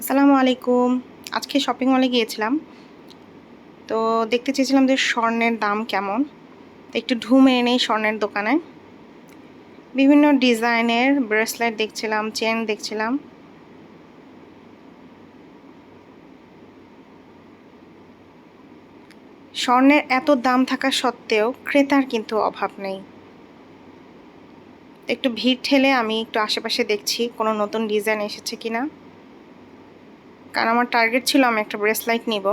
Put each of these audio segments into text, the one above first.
আসসালামু আলাইকুম। আজকে শপিং মলে গিয়েছিলাম। তো দেখতে চেয়েছিলাম যে স্বর্ণের দাম কেমন। একটু ঢুমে নেই স্বর্ণের দোকানে। বিভিন্ন ডিজাইনের ব্রেসলেট দেখছিলাম চেন দেখছিলাম। স্বর্ণের এত দাম থাকা সত্ত্বেও ক্রেতার কিন্তু অভাব নেই। একটু ভিড় ঠেলে আমি একটু আশেপাশে দেখছি, কোনো নতুন ডিজাইন এসেছে কিনা। কারণ আমার টার্গেট ছিল আমি একটা ব্রেসলাইট নিব।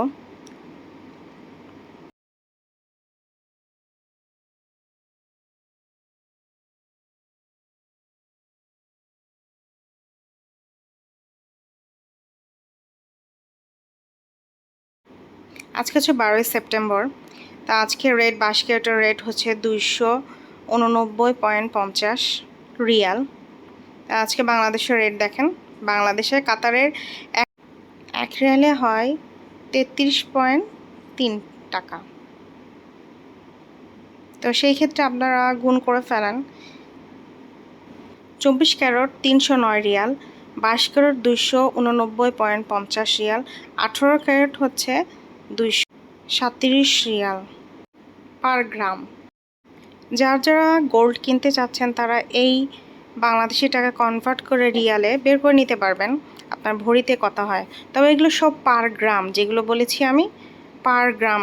আজকে হচ্ছে বারোই সেপ্টেম্বর, তা আজকে রেট বাস্কেটের রেট হচ্ছে দুইশো উননব্বই পয়েন্ট পঞ্চাশ রিয়াল। আজকে বাংলাদেশের রেট দেখেন, বাংলাদেশে, কাতারের এক রিয়ালে হয় তেত্রিশ পয়েন্ট তিন টাকা। তো সেই ক্ষেত্রে আপনারা গুণ করে ফেলেন। চব্বিশ ক্যারট তিনশো নয় রিয়াল, বাইশ ক্যারট দুইশো উননব্বই পয়েন্ট পঞ্চাশ রিয়াল, আঠেরো ক্যারট হচ্ছে দুইশো সাতত্রিশ রিয়াল পার গ্রাম। যারা যারা গোল্ড কিনতে চাচ্ছেন তারা এই বাংলাদেশি টাকা কনভার্ট করে রিয়ালে বের করে নিতে পারবেন। আপনার ভরিতে কথা হয়। তবে এগুলো সব পার গ্রাম যেগুলো বলেছি আমি পার গ্রাম।